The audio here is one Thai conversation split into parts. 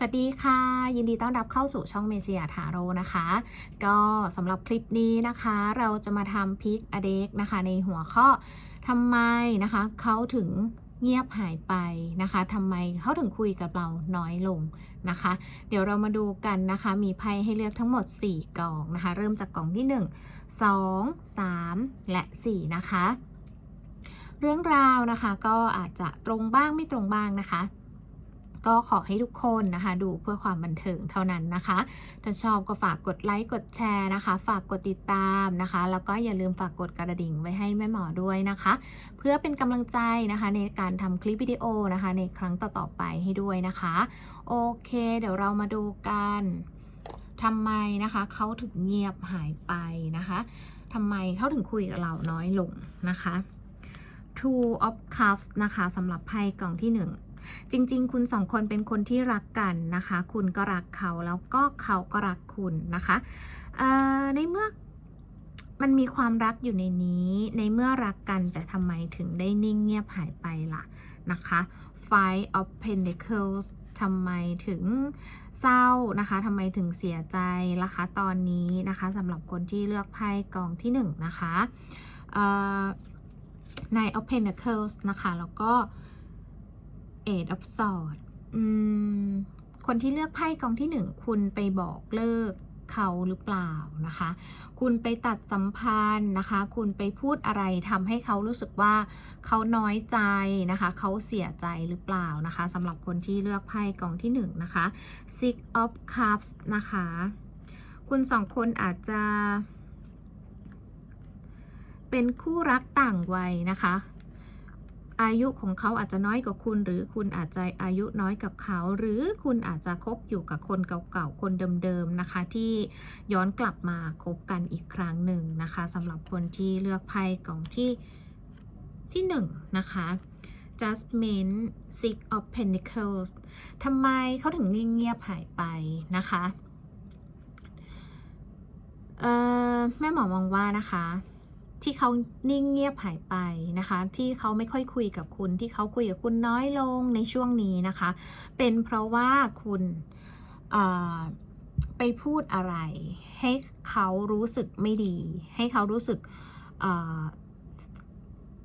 สวัสดีค่ะ ยินดีต้อนรับเข้าสู่ช่องเมเซียทาโร่นะคะ ก็สำหรับคลิปนี้นะคะ เราจะมาทำพิกอเด็กนะคะ ในหัวข้อทำไมนะคะเขาถึงเงียบหายไปนะคะทำไมเขาถึงคุยกับเราน้อยลงนะคะ เดี๋ยวเรามาดูกันนะคะ มีไพ่ให้เลือกทั้งหมด 4กล่องนะคะ เริ่มจากกล่องที่ 1 2 3 และ 4 นะคะ เรื่องราวนะคะก็อาจจะตรงบ้างไม่ตรงบ้างนะคะ ก็ขอให้ทุกคนนะคะ ดูเพื่อความบันเทิงเท่านั้นนะคะ ถ้าชอบก็ฝากกดไลค์กดแชร์นะคะ ฝากกดติดตามนะคะ แล้วก็อย่าลืมฝากกดกระดิ่งไว้ให้แม่หมอด้วยนะคะ เพื่อเป็นกำลังใจนะคะ ในการทำคลิปวิดีโอนะคะ ในครั้งต่อๆไปให้ด้วยนะคะ โอเค เดี๋ยวเรามาดูกันทำไมนะคะเขาถึงเงียบหายไปนะคะทำไมเขาถึงคุยกับเราน้อยลงนะคะ Two of Cups นะคะสำหรับไพ่กล่องที่หนึ่ง จริง ๆ คุณสองคนเป็นคนที่รักกันนะคะ คุณก็รักเขาแล้วก็เขาก็รักคุณนะคะในเมื่อมันมีความรักอยู่ในนี้ ในเมื่อรักกันแต่ทำไมถึงได้นิ่งเงียบหายไปล่ะนะคะ Five of Pentacles ทำไมถึงเศร้านะคะทำไมถึงเสียใจล่ะคะตอนนี้นะคะสำหรับคนที่เลือกไพ่กองที่หนึ่งนะคะเอ่อ Nine of Pentacles นะคะ แล้วก็ Eight of Swords อืมคนที่เลือกไพ่กองที่หนึ่งคุณไปบอกเลิกเขาหรือเปล่านะคะ คุณไปตัดสัมพันธ์นะคะ คุณไปพูดอะไรทำให้เขารู้สึกว่าเขาน้อยใจนะคะ เขาเสียใจหรือเปล่านะคะสำหรับคนที่เลือกไพ่กองที่หนึ่งนะคะ Six of Cups นะคะ คุณสองคนอาจจะ เป็นคู่รักต่างวัยนะคะ อายุของเขาอาจจะน้อยกว่าคุณ หรือคุณอาจจะอายุน้อยกับเขา หรือคุณอาจจะคบอยู่กับคนเก่าๆคนเดิมๆนะคะ ที่ย้อนกลับมาคบกันอีกครั้งหนึ่งนะคะสำหรับคนที่เลือกไพ่กล่องที่ที่หนึ่งนะคะ Jasmine Six of Pentacles ทำไมเขาถึงเงียบๆหายไปนะคะเอ่อแม่หมอมองว่านะคะ ที่เขานิ่งเงียบหายไปนะคะ ที่เขาไม่ค่อยคุยกับคุณ ที่เขาคุยกับคุณน้อยลงในช่วงนี้นะคะ เป็นเพราะว่าคุณไปพูดอะไร ให้เขารู้สึกไม่ดี ให้เขารู้สึก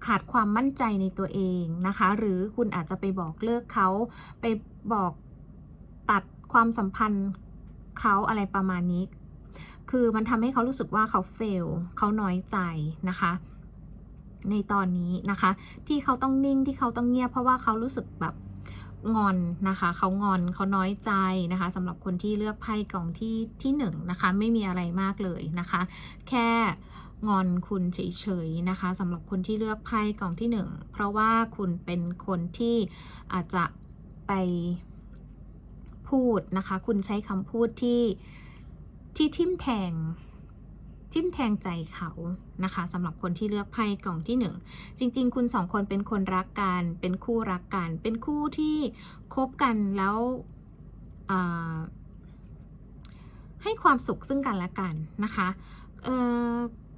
ขาดความมั่นใจในตัวเองนะคะ หรือคุณอาจจะไปบอกเลิกเขาไปบอกตัดความสัมพันธ์เขาอะไรประมาณนี้ คือมันทำให้เขารู้สึกว่าเขาเฟลเขาน้อยใจนะคะ ในตอนนี้นะคะ ที่เขาต้องนิ่งที่เขาต้องเงียบเพราะว่าเขารู้สึกแบบงอนนะคะเขางอนเขาน้อยใจนะคะสำหรับคนที่เลือกไพ่กล่องที่ที่หนึ่งนะคะ ไม่มีอะไรมากเลยนะคะ แค่งอนคุณเฉยๆนะคะสำหรับคนที่เลือกไพ่กล่องที่หนึ่งเพราะว่าคุณเป็นคนที่อาจจะไปพูดนะคะ คุณใช้คำพูดที่ ที่ทิ่มแทงทิ่มแทงใจเขานะคะสำหรับคนที่เลือกไพ่กล่องที่หนึ่งจริง ๆ คุณสองคนเป็นคนรักกัน เป็นคู่รักกัน เป็นคู่ที่คบกันแล้วให้ความสุขซึ่งกันและกันนะคะเ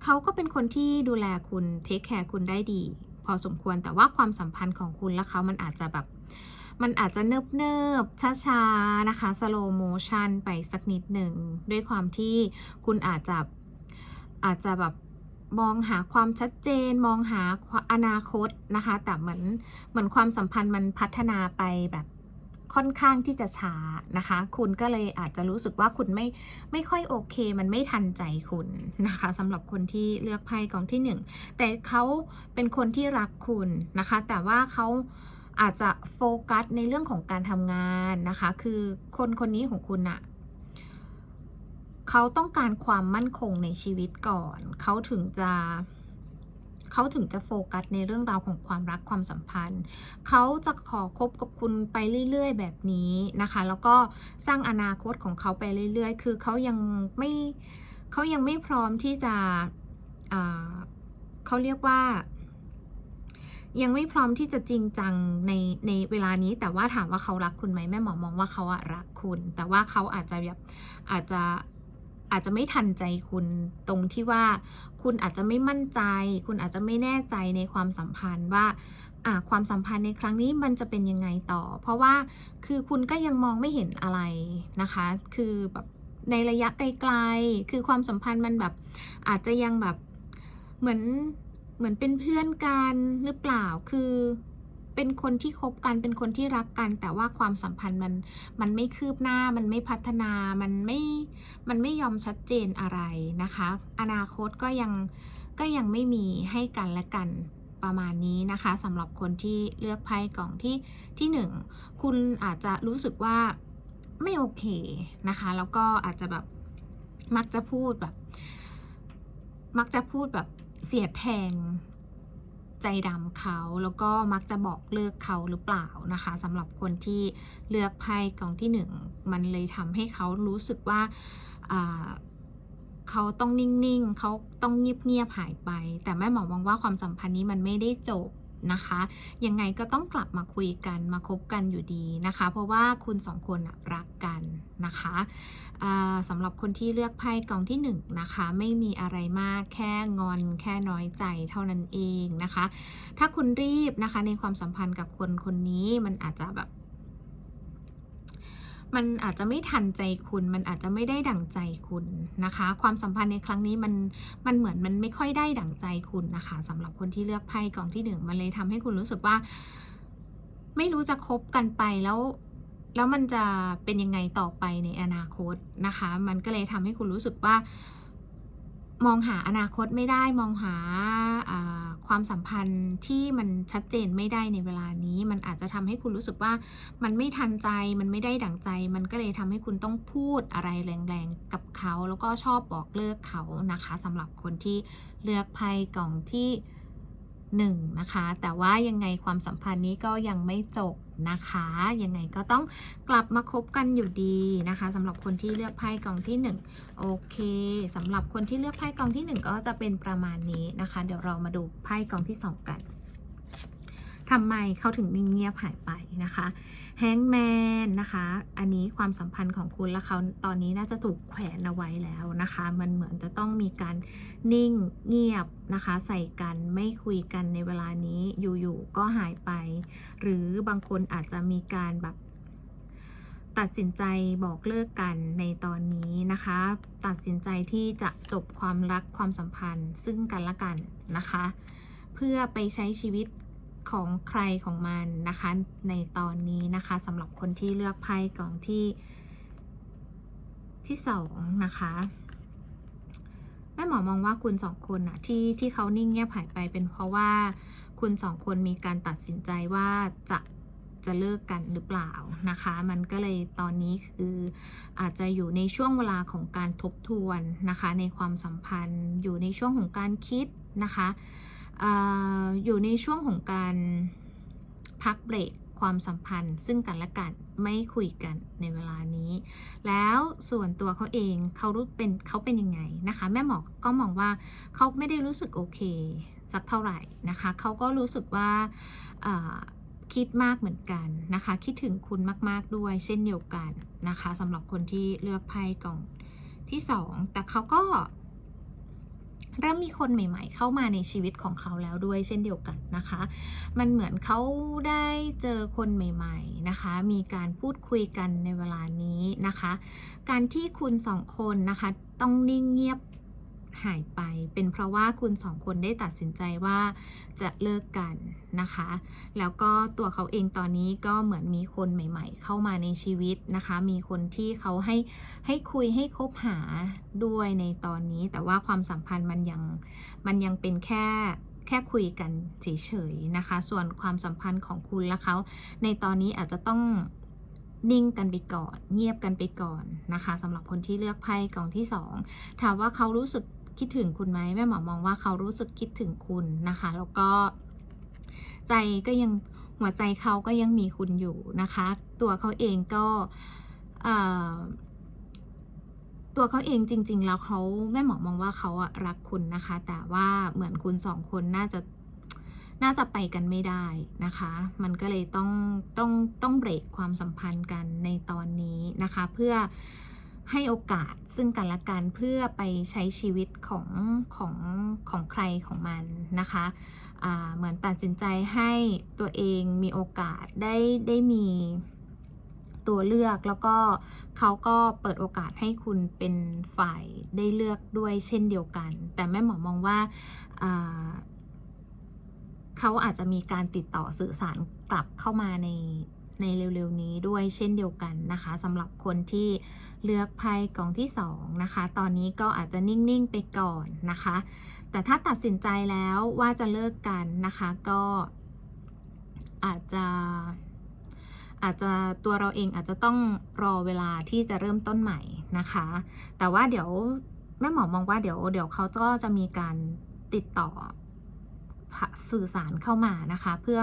เขาก็เป็นคนที่ดูแลคุณเทคแคร์คุณได้ดี พอสมควรแต่ว่าความสัมพันธ์ของคุณและเขามันอาจจะแบบ มันอาจจะเนิบเนิบช้าช้าๆนะคะสโลโมชันไปสักนิดหนึ่ง ด้วยความที่คุณอาจจะอาจจะแบบมองหาความชัดเจนมองหาอนาคตนะคะ แต่เหมือนเหมือนความสัมพันธ์มันพัฒนาไปแบบค่อนข้างที่จะช้านะคะ คุณก็เลยอาจจะรู้สึกว่าคุณไม่ไม่ค่อยโอเค มันไม่ทันใจคุณนะคะสำหรับคนที่เลือกไพ่กองที่หนึ่งแต่เขาเป็นคนที่รักคุณนะคะ แต่ว่าเขา อาจจะโฟกัสในเรื่องของการทำงานนะคะ คือคนคนนี้ของคุณอะเขาต้องการความมั่นคงในชีวิตก่อน เขาถึงจะเขาถึงจะโฟกัสในเรื่องราวของความรักความสัมพันธ์ เขาจะขอคบกับคุณไปเรื่อย ๆ แบบนี้นะคะ แล้วก็สร้างอนาคตของเขาไปเรื่อย ๆ คือเขายังไม่เขายังไม่พร้อมที่จะเขาเรียกว่า ยังไม่พร้อมที่จะจริงจังในในเวลานี้ แต่ว่าถามว่าเขารักคุณไหมแม่หมอมองว่าเขาอะรักคุณ แต่ว่าเขาอาจจะแบบอาจจะอาจจะไม่ทันใจคุณตรงที่ว่าคุณอาจจะไม่มั่นใจ คุณอาจจะไม่แน่ใจในความสัมพันธ์ว่าความสัมพันธ์ในครั้งนี้มันจะเป็นยังไงต่อ เพราะว่าคือคุณก็ยังมองไม่เห็นอะไรนะคะ คือแบบในระยะไกลๆ คือความสัมพันธ์มันแบบอาจจะยังแบบเหมือน เหมือนเป็นเพื่อนกันหรือเปล่าคือเป็นคนที่คบกันเป็นคนที่รักกัน แต่ว่าความสัมพันธ์มันมันไม่คืบหน้ามันไม่พัฒนามันไม่มันไม่ยอมชัดเจนอะไรนะคะ อนาคตก็ยังก็ยังไม่มีให้กันและกันประมาณนี้นะคะสำหรับคนที่เลือกไพ่กล่องที่ที่หนึ่งคุณอาจจะรู้สึกว่าไม่โอเคนะคะ แล้วก็อาจจะแบบมักจะพูดแบบ มักจะพูดแบบ เสียดแทงใจดำเขาแล้วก็มักจะบอกเลิกเขาหรือเปล่านะคะสำหรับคนที่เลือกไพ่กองที่หนึ่งมันเลยทำให้เขารู้สึกว่าอ่าเขาต้องนิ่งๆ เขาต้องเงียบๆหายไป แต่แม่หมอมองว่าความสัมพันธ์นี้มันไม่ได้จบ นะคะ ยังไงก็ต้องกลับมาคุยกันมาคบกันอยู่ดีนะคะ เพราะว่าคุณสองคนรักกันนะคะสำหรับคนที่เลือกไพ่กองที่หนึ่งนะคะ ไม่มีอะไรมากแค่งอนแค่น้อยใจเท่านั้นเองนะคะ ถ้าคุณรีบนะคะในความสัมพันธ์กับคนคนนี้มันอาจจะแบบ มันอาจจะไม่ทันใจคุณ มันอาจจะไม่ได้ดั่งใจคุณนะคะ ความสัมพันธ์ในครั้งนี้มันมันเหมือนมันไม่ค่อยได้ดั่งใจคุณนะคะสำหรับคนที่เลือกไพ่กองที่หนึ่งมันเลยทำให้คุณรู้สึกว่า ไม่รู้จะคบกันไปแล้วแล้วมันจะเป็นยังไงต่อไปในอนาคตนะคะ มันก็เลยทำให้คุณรู้สึกว่า มองหาอนาคตไม่ได้มองหาอา ความสัมพันธ์ที่มันชัดเจนไม่ได้ในเวลานี้ มันอาจจะทำให้คุณรู้สึกว่ามันไม่ทันใจมันไม่ได้ดั่งใจ มันก็เลยทำให้คุณต้องพูดอะไรแรงๆกับเขา แล้วก็ชอบบอกเลิกเขานะคะสำหรับคนที่เลือกไพ่กล่องที่ หนึ่งนะคะ แต่ว่ายังไงความสัมพันธ์นี้ก็ยังไม่จบนะคะ ยังไงก็ต้องกลับมาคบกันอยู่ดีนะคะสำหรับคนที่เลือกไพ่กองที่หนึ่งโอเคสำหรับคนที่เลือกไพ่กองที่ 1 ก็จะเป็นประมาณนี้นะคะ เดี๋ยวเรามาดูไพ่กองที่ 2 กัน ทำไมเขาถึงนิ่งเงียบหายไปนะคะแฮงแมนนะคะ อันนี้ความสัมพันธ์ของคุณและเขาตอนนี้น่าจะถูกแขวนเอาไว้แล้วนะคะ มันเหมือนจะต้องมีการนิ่งเงียบนะคะ ใส่กันไม่คุยกันในเวลานี้อยู่ๆก็หายไป หรือบางคนอาจจะมีการแบบตัดสินใจบอกเลิกกันในตอนนี้นะคะ ตัดสินใจที่จะจบความรักความสัมพันธ์ซึ่งกันและกันนะคะ เพื่อไปใช้ชีวิต ของใครของมันนะคะ ในตอนนี้นะคะสำหรับคนที่เลือกไพ่กองที่ที่สองนะคะแม่หมอมองว่าคุณสองคนอะที่ที่เขานิ่งเงียบหายไปเป็นเพราะว่าคุณสองคนมีการตัดสินใจว่าจะจะเลิกกันหรือเปล่านะคะ มันก็เลยตอนนี้คืออาจจะอยู่ในช่วงเวลาของการทบทวนนะคะ ในความสัมพันธ์อยู่ในช่วงของการคิดนะคะ ออยู่ในช่วงของการพักเบรกความสัมพันธ์ ซึ่งกันและกันไม่คุยกันในเวลานี้ แล้วส่วนตัวเขาเองเขารู้เป็นเขาเป็นยังไงนะคะ แม่หมอก็มองว่าเขาไม่ได้รู้สึกโอเค สักเท่าไหร่นะคะเขาก็รู้สึกว่าคิดมากเหมือนกันนะคะ คิดถึงคุณมาก ๆ ด้วยเช่นเดียวกันนะคะสำหรับคนที่เลือกไพ่กล่องที่ 2 แต่เขาก็ เริ่มมีคนใหม่ ๆ เข้ามาในชีวิตของเขาแล้วด้วยเช่นเดียวกันนะคะ มันเหมือนเขาได้เจอคนใหม่ ๆนะคะ มีการพูดคุยกันในเวลานี้นะคะ การที่คุณสองคนนะคะ ต้องนิ่งเงียบ หายไป เป็นเพราะว่าคุณสองคนได้ตัดสินใจว่าจะเลิกกันนะคะ แล้วก็ตัวเขาเองตอนนี้ก็เหมือนมีคนใหม่ ๆ เข้ามาในชีวิตนะคะ มีคนที่เขาให้ให้คุยให้คบหาด้วยในตอนนี้ แต่ว่าความสัมพันธ์มันยังมันยังเป็นแค่แค่คุยกันเฉยๆนะคะ ส่วนความสัมพันธ์ของคุณและเขาในตอนนี้อาจจะต้องนิ่งกันไปก่อน เงียบกันไปก่อนนะคะสำหรับคนที่เลือกไพ่กองที่ 2 ถามว่าเขารู้สึก คิดถึงคุณไหมแม่หมอมองว่าเขารู้สึกคิดถึงคุณนะคะ แล้วก็ใจก็ยังหัวใจเขาก็ยังมีคุณอยู่นะคะ ตัวเขาเองก็ตัวเขาเองจริง ๆ แล้วเขาแม่หมอมองว่าเขาอะรักคุณนะคะ แต่ว่าเหมือนคุณสองคนน่าจะน่าจะไปกันไม่ได้นะคะ มันก็เลยต้องต้องต้องเบรกความสัมพันธ์กันในตอนนี้นะคะ เพื่อ ให้โอกาสซึ่งกันและกันเพื่อไปใช้ชีวิตของของของใครของมันนะคะเหมือนตัดสินใจให้ตัวเองมีโอกาสได้ได้มีตัวเลือกแล้วก็เขาก็เปิดโอกาสให้คุณเป็นฝ่ายได้เลือกด้วยเช่นเดียวกัน แต่แม่หมอมองว่าเขาอาจจะมีการติดต่อสื่อสารกลับเข้ามาในในเร็วๆนี้ด้วยเช่นเดียวกันนะคะสำหรับคนที่ เลือกไพ่กองที่2นะคะ ตอนนี้ก็อาจจะนิ่งๆไปก่อนนะคะ แต่ถ้าตัดสินใจแล้วว่าจะเลิกกันนะคะก็อาจจะอาจจะตัวเราเองอาจจะต้องรอเวลาที่จะเริ่มต้นใหม่นะคะ แต่ว่าเดี๋ยวแม่หมอมองว่าเดี๋ยวเดี๋ยวเขาก็จะมีการติดต่อสื่อสารเข้ามานะคะ เพื่อ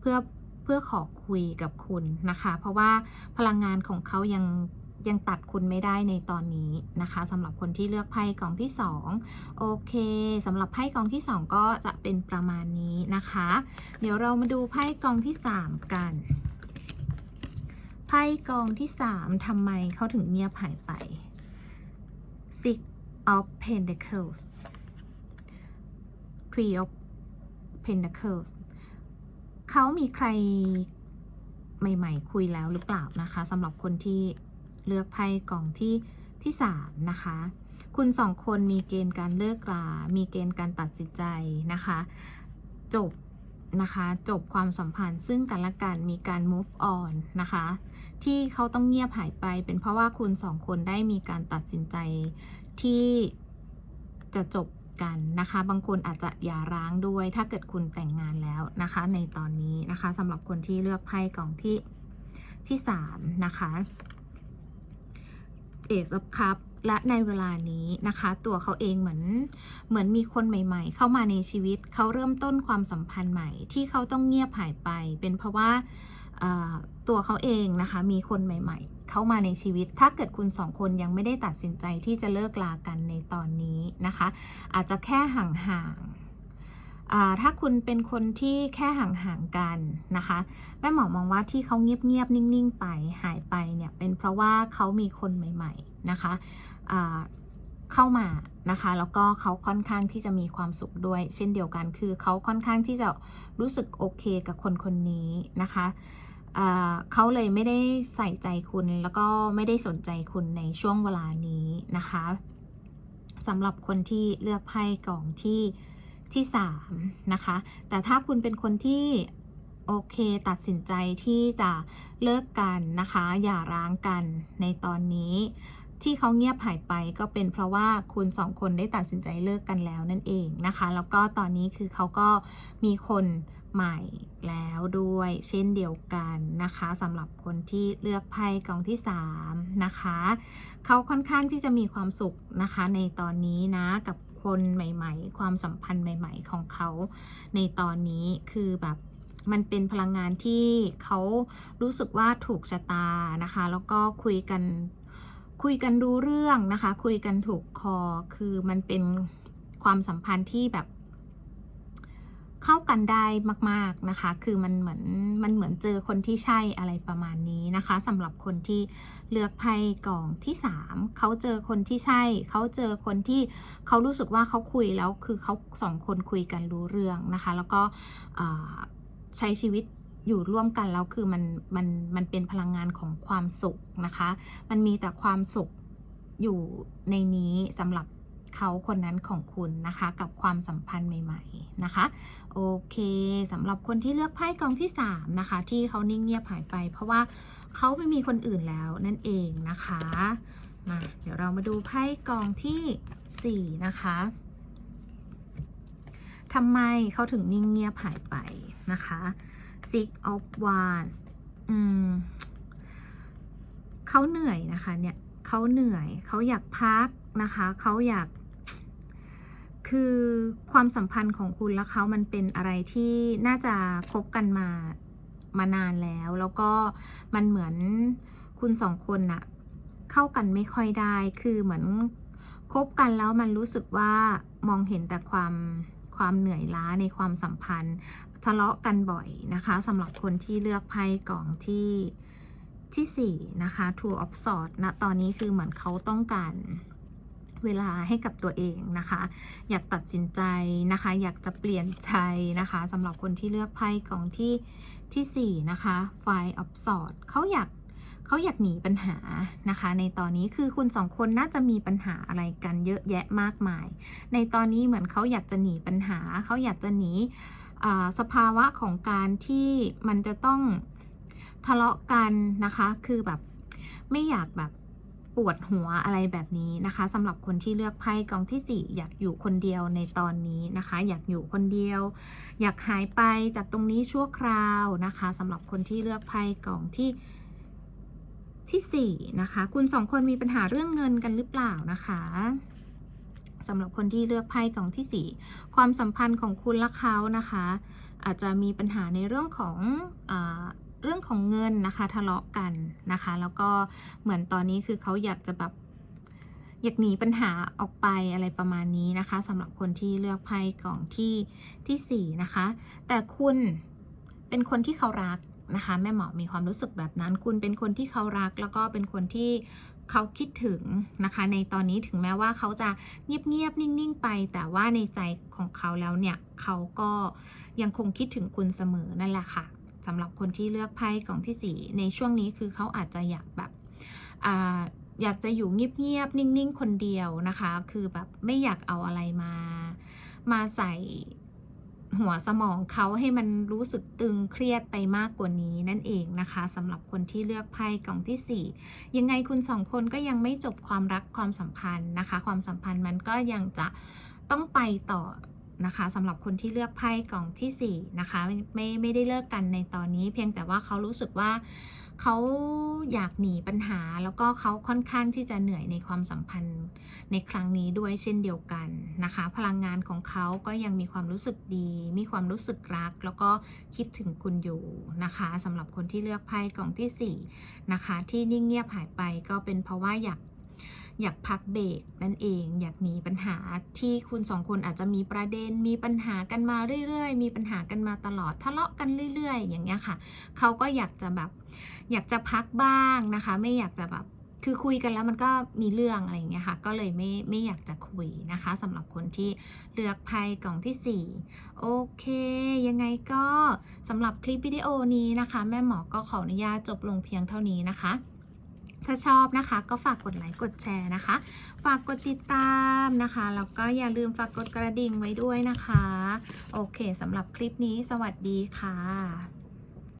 เพื่อเพื่อขอคุยกับคุณนะคะ เพราะว่าพลังงานของเขายัง ยังตัดคุณไม่ได้ในตอนนี้นะคะสำหรับคนที่เลือกไพ่กองที่ 2 โอเคสำหรับไพ่กองที่ 2 ก็จะเป็นประมาณนี้นะคะ เดี๋ยวเรามาดูไพ่กองที่ 3 กันไพ่กองที่ 3 ทำไมเขาถึงเงียบหายไป Six of Pentacles Three of Pentacles เขามีใครใหม่ ๆ คุยแล้วหรือเปล่านะคะสำหรับคนที่ เลือกไพ่กองที่ที่สามนะคะ คุณสองคนมีเกณฑ์การเลิกรามีเกณฑ์การตัดสินใจนะคะ จบนะคะจบความสัมพันธ์ซึ่งกันและกันมีการ move on นะคะ ที่เขาต้องเงียบหายไปเป็นเพราะว่าคุณสองคนได้มีการตัดสินใจที่จะจบกันนะคะ บางคนอาจจะหย่าร้างด้วย ถ้าเกิดคุณแต่งงานแล้วนะคะ ในตอนนี้นะคะสำหรับคนที่เลือกไพ่กล่องที่ที่ 3 นะคะ เอซอ f คัพและในเวลานี้นะคะ ตัวเขาเองเหมือนเหมือนมีคนใหม่ ๆ เข้ามาในชีวิตเขาเริ่มต้นความสัมพันธ์ใหม่ ที่เขาต้องเงียบหายไป เป็นเพราะว่าตัวเขาเองนะคะมีคนใหม่ ๆ เข้ามาในชีวิต ถ้าเกิดคุณสองคนยังไม่ได้ตัดสินใจที่จะเลิกลากันในตอนนี้นะคะ อาจจะแค่ห่างๆ ถ้าคุณเป็นคนที่แค่ห่างๆกันนะคะแม่หมอมองว่าที่เขาเงียบๆนิ่งๆ ไปหายไปเนี่ยเป็นเพราะว่าเขามีคนใหม่ ๆนะคะเข้ามานะคะแล้วก็เขาค่อนข้างที่จะมีความสุขด้วย เช่นเดียวกันคือเขาค่อนข้างที่จะรู้สึกโอเคกับคนคนนี้นะคะเขาเลยไม่ได้ใส่ใจคุณแล้วก็ไม่ได้สนใจคุณในช่วงเวลานี้นะคะสำหรับคนที่เลือกไพ่กล่องที่ ที่3นะคะแต่ถ้าคุณเป็นคนที่โอเคตัดสินใจที่จะเลิกกันนะคะอย่าร้างกันในตอนนี้ ที่เขาเงียบหายไปก็เป็นเพราะว่าคุณสองคนได้ตัดสินใจเลิกกันแล้วนั่นเองนะคะ แล้วก็ตอนนี้คือเขาก็มีคนใหม่แล้วด้วยเช่นเดียวกันนะคะสำหรับคนที่เลือกไพ่กองที่3นะคะเขาค่อนข้างที่จะมีความสุขนะคะในตอนนี้นะกับ คนใหม่ ๆ ความสัมพันธ์ใหม่ ๆ ของเขาในตอนนี้คือแบบมันเป็นพลังงานที่เขารู้สึกว่าถูกชะตานะคะ แล้วก็คุยกันคุยกันดูเรื่องนะคะ คุยกันถูกคอคือมันเป็นความสัมพันธ์ที่แบบ เข้ากันได้มาก ๆนะคะ คือมันเหมือนมันเหมือนเจอคนที่ใช่อะไรประมาณนี้นะคะสำหรับคนที่เลือกไพ่กล่องที่ 3 เขาเจอคนที่ใช่ เขาเจอคนที่เขารู้สึกว่าเขาคุยแล้วคือเขาสองคนคุยกันรู้เรื่องนะคะ แล้วก็ใช้ชีวิตอยู่ร่วมกันแล้วคือมันมันมันเป็นพลังงานของความสุขนะคะ มันมีแต่ความสุขอยู่ในนี้สำหรับ เขาคนนั้นของคุณนะคะ กับความสัมพันธ์ใหม่ ๆนะคะ โอเคสำหรับคนที่เลือกไพ่กองที่ 3 นะคะ ที่เขานิ่งเงียบหายไป เพราะว่าเขาไม่มีคนอื่นแล้วนั่นเองนะคะมาเดี๋ยวเรามาดูไพ่กองที่ 4 นะคะทำไมเขาถึงนิ่งเงียบหายไปนะคะ Six of Wands อืมเขาเหนื่อยนะคะเนี่ยเขาเหนื่อยเขาอยากพักนะคะ เขาอยาก คือความสัมพันธ์ของคุณและเขามันเป็นอะไรที่น่าจะคบกันมามานานแล้ว แล้วก็มันเหมือนคุณสองคนน่ะเข้ากันไม่ค่อยได้ คือเหมือนคบกันแล้วมันรู้สึกว่ามองเห็นแต่ความความเหนื่อยล้าในความสัมพันธ์ ทะเลาะกันบ่อยนะคะสำหรับคนที่เลือกไพ่กล่องที่ที่สี่นะคะ Two of Swords ณตอนนี้คือเหมือนเขาต้องการ เวลาให้กับตัวเองนะคะ อยากตัดสินใจนะคะ อยากจะเปลี่ยนใจนะคะสำหรับคนที่เลือกไพ่กองที่ที่สี่นะคะ Five of Swords เขาอยากเขาอยากหนีปัญหานะคะ ในตอนนี้คือคุณสองคนน่าจะมีปัญหาอะไรกันเยอะแยะมากมาย ในตอนนี้เหมือนเขาอยากจะหนีปัญหาเขาอยากจะหนีอ่าสภาวะของการที่มันจะต้องทะเลาะกันนะคะ คือแบบไม่อยากแบบ ปวดหัวอะไรแบบนี้นะคะสำหรับคนที่เลือกไพ่กองที่ 4 อยากอยู่คนเดียวในตอนนี้นะคะ อยากอยู่คนเดียว อยากหายไปจากตรงนี้ชั่วคราวนะคะสำหรับคนที่เลือกไพ่กองที่ที่4นะคะ คุณสองคนมีปัญหาเรื่องเงินกันหรือเปล่านะคะสำหรับคนที่เลือกไพ่กองที่ 4 ความสัมพันธ์ของคุณและเขานะคะ อาจจะมีปัญหาในเรื่องของอ เรื่องของเงินนะคะทะเลาะกันนะคะ แล้วก็เหมือนตอนนี้คือเขาอยากจะแบบอยากหนีปัญหาออกไปอะไรประมาณนี้นะคะสำหรับคนที่เลือกไพ่กล่องที่ที่สี่นะคะ แต่คุณเป็นคนที่เขารักนะคะ แม่หมอมีความรู้สึกแบบนั้น คุณเป็นคนที่เขารัก แล้วก็เป็นคนที่เขาคิดถึงนะคะ ในตอนนี้ถึงแม้ว่าเขาจะเงียบๆนิ่งๆไป แต่ว่าในใจของเขาแล้วเนี่ยเขาก็ยังคงคิดถึงคุณเสมอนั่นแหละค่ะ สำหรับคนที่เลือกไพ่กล่องที่4ในช่วงนี้คือเขาอาจจะอยากแบบออยากจะอยู่เงียบๆนิ่งๆ คนเดียวนะคะ คือแบบไม่อยากเอาอะไรมา มาใส่หัวสมองเขาให้มันรู้สึกตึงเครียดไปมากกว่านี้นั่นเองนะคะสำหรับคนที่เลือกไพ่กล่องที่ 4 ยังไงคุณสองคนก็ยังไม่จบความรักความสัมพันธ์นะคะ ความสัมพันธ์มันก็ยังจะต้องไปต่อ นะคะสำหรับคนที่เลือกไพ่กล่องที่4นะคะไม่ไม่ได้เลิกกันในตอนนี้ เพียงแต่ว่าเขารู้สึกว่าเขาอยากหนีปัญหา แล้วก็เขาค่อนข้างที่จะเหนื่อยในความสัมพันธ์ในครั้งนี้ด้วยเช่นเดียวกันนะคะ พลังงานของเขาก็ยังมีความรู้สึกดี มีความรู้สึกรัก แล้วก็คิดถึงคุณอยู่นะคะสำหรับคนที่เลือกไพ่กล่องที่4นะคะที่นิ่งเงียบหายไปก็เป็นเพราะว่าอยาก อยากพักเบรกนั่นเอง อยากหนีปัญหาที่คุณสองคนอาจจะมีประเด็น มีปัญหากันมาเรื่อยๆ มีปัญหากันมาตลอดทะเลาะกันเรื่อย ๆ อย่างเงี้ยค่ะ เขาก็อยากจะแบบอยากจะพักบ้างนะคะ ไม่อยากจะแบบคือคุยกันแล้วมันก็มีเรื่องอะไรอย่างเงี้ยค่ะ ก็เลยไม่ไม่อยากจะคุยนะคะสำหรับคนที่เลือกไพ่กล่องที่ 4 โอเค ยังไงก็สำหรับคลิปวิดีโอนี้นะคะ แม่หมอก็ขออนุญาตจบลงเพียงเท่านี้นะคะ ถ้าชอบนะคะก็ฝากกดไลค์กดแชร์นะคะ ฝากกดติดตามนะคะแล้วก็อย่าลืมฝากกดกระดิ่งไว้ด้วยนะคะ โอเคสำหรับคลิปนี้สวัสดีค่ะ